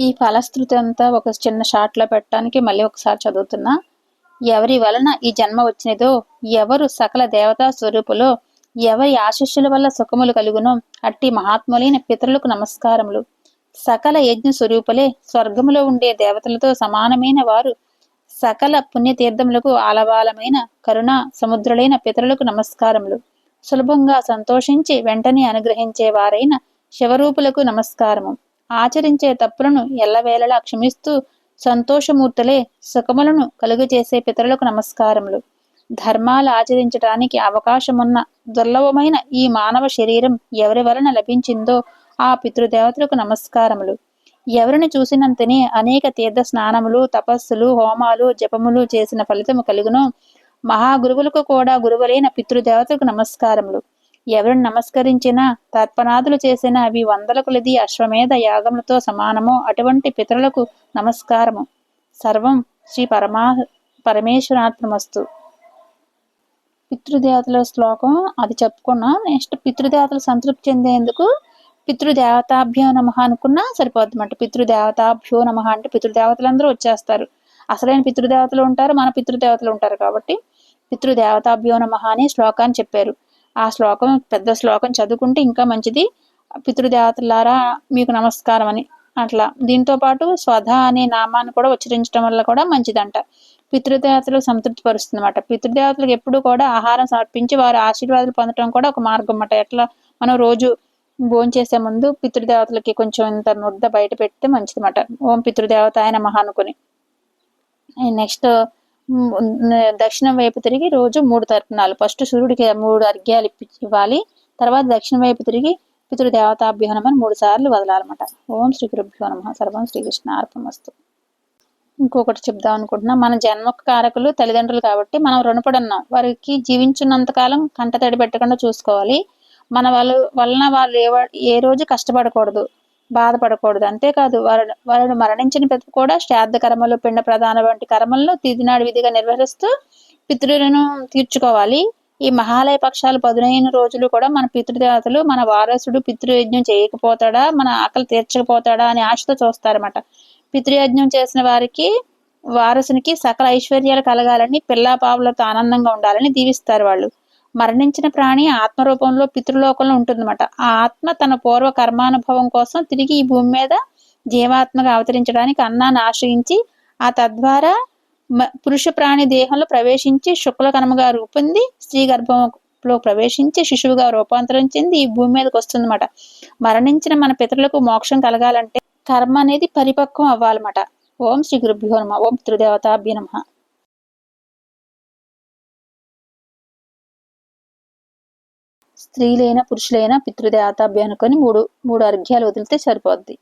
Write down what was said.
ఈ ఫలశ్రుతి అంతా ఒక చిన్న షాట్లో పెట్టడానికి మళ్ళీ ఒకసారి చదువుతున్నా. ఎవరి వలన ఈ జన్మ వచ్చినదో ఎవరు సకల దేవతా స్వరూపులో ఎవరి ఆశిష్యుల వల్ల సుఖములు కలుగునో అట్టి మహాత్ములైన పితరులకు నమస్కారములు. సకల యజ్ఞ స్వరూపులే స్వర్గములో ఉండే దేవతలతో సమానమైన వారు. సకల పుణ్యతీర్థములకు ఆలవాలమైన కరుణ సముద్రులైన పితరులకు నమస్కారములు. సులభంగా సంతోషించి వెంటనే అనుగ్రహించే వారైన శివరూపులకు నమస్కారము. ఆచరించే తప్పులను ఎల్లవేళలా క్షమిస్తూ సంతోషమూర్తులే సుఖములను కలుగజేసే పితరులకు నమస్కారములు. ధర్మాలు ఆచరించడానికి అవకాశమున్న దుర్లభమైన ఈ మానవ శరీరం ఎవరి వలన లభించిందో ఆ పితృదేవతలకు నమస్కారములు. ఎవరిని చూసినంతనే అనేక తీర్థ స్నానములు తపస్సులు హోమాలు జపములు చేసిన ఫలితము కలుగును. మహాగురువులకు కూడా గురువులైన పితృదేవతలకు నమస్కారములు. ఎవరిని నమస్కరించినా తర్పణాదులు చేసిన అవి వందల కొలది అశ్వమేధ యాగములతో సమానమో అటువంటి పితరులకు నమస్కారము. సర్వం శ్రీ పరమా పరమేశ్వరాత్మస్తు పితృదేవతల శ్లోకం అది చెప్పుకున్నాం. నెక్స్ట్ పితృదేవతలు సంతృప్తి చెందేందుకు పితృదేవతాభ్యో నమ అనుకున్నా సరిపోద్ది అన్నమాట పితృదేవతాభ్యో నమ అంటే పితృదేవతలందరూ వచ్చేస్తారు. అసలైన పితృదేవతలు ఉంటారు మన పితృదేవతలు ఉంటారు కాబట్టి పితృదేవతాభ్యో నమ అని శ్లోకాన్ని చెప్పారు. ఆ శ్లోకం పెద్ద శ్లోకం చదువుకుంటే ఇంకా మంచిది. పితృదేవతలారా మీకు నమస్కారం అని అట్లా. దీంతో పాటు స్వధ అనే నామాన్ని కూడా ఉచ్చరించడం వల్ల కూడా మంచిదంట. పితృదేవతలు సంతృప్తి పరుస్తుంది అనమాట పితృదేవతలకు ఎప్పుడు కూడా ఆహారం సమర్పించి వారి ఆశీర్వాదాలు పొందడం కూడా ఒక మార్గం అన్నమాట. ఎట్లా మనం రోజు భోంచేసే ముందు పితృదేవతలకి కొంచెం ఇంత ముద్ద బయట పెడితే మంచిదన్నమాట. ఓం పితృదేవత ఆయన మహా అనుకుని నెక్స్ట్ దక్షిణం వైపు తిరిగి రోజు మూడు తర్పణాలు ఫస్ట్ సూర్యుడికి మూడు అర్ఘ్యాలు ఇవ్వాలి. తర్వాత దక్షిణ వైపు తిరిగి పితృదేవతాభ్యో మూడు సార్లు వదలాలన్నమాట. ఓం శ్రీ గురుభ్యో నమ. సర్వం శ్రీకృష్ణ అర్పమస్తు. ఇంకొకటి చెప్దాం అనుకుంటున్నా. మన జన్మ కారకులు తల్లిదండ్రులు కాబట్టి మనం రుణపడి ఉన్నాం వారికి జీవించున్నంతకాలం కంట తడి పెట్టకుండా చూసుకోవాలి. మన వాళ్ళు వలన వాళ్ళు ఏ ఏ రోజు కష్టపడకూడదు. బాధపడకూడదు. అంతేకాదు వారు వారు మరణించిన ప్రతి కూడా శ్రాద్ధ కర్మలు పిండ ప్రధాన వంటి కర్మలను తిదినాడు విధిగా నిర్వహిస్తూ పితృలను తీర్చుకోవాలి. ఈ మహాలయ పక్షాలు పదునైన రోజులు కూడా మన పితృదేవతలు మన వారసుడు పితృయజ్ఞం చేయకపోతాడా మన ఆకలి తీర్చకపోతాడా అని ఆశతో చూస్తారన్నమాట. పితృయజ్ఞం చేసిన వారికి వారసునికి సకల ఐశ్వర్యాలు కలగాలని పిల్లా పావులతో ఆనందంగా ఉండాలని దీవిస్తారు వాళ్ళు. మరణించిన ప్రాణి ఆత్మరూపంలో పితృలోకంలో ఉంటుందన్నమాట. ఆ ఆత్మ తన పూర్వ కర్మానుభవం కోసం తిరిగి ఈ భూమి మీద జీవాత్మగా అవతరించడానికి అన్నాన్ని ఆశ్రయించి ఆ తద్వారా పురుష ప్రాణి దేహంలో ప్రవేశించి శుక్ల కర్మగా రూపొంది స్త్రీ గర్భంలో ప్రవేశించి శిశువుగా రూపాంతరం చెంది ఈ భూమి మీదకి వస్తుందన్నమాట. మరణించిన మన పితరులకు మోక్షం కలగాలంటే కర్మ అనేది పరిపక్వం అవ్వాలన్నమాట. ఓం శ్రీ గురుభ్యో నమ ఓం త్రిదేవతాభ్య నమ. స్త్రీలైన పురుషులైన పితృదేవతాభ్య అనుకొని మూడు మూడు అర్ఘ్యాలు వదిలితే సరిపోద్ది.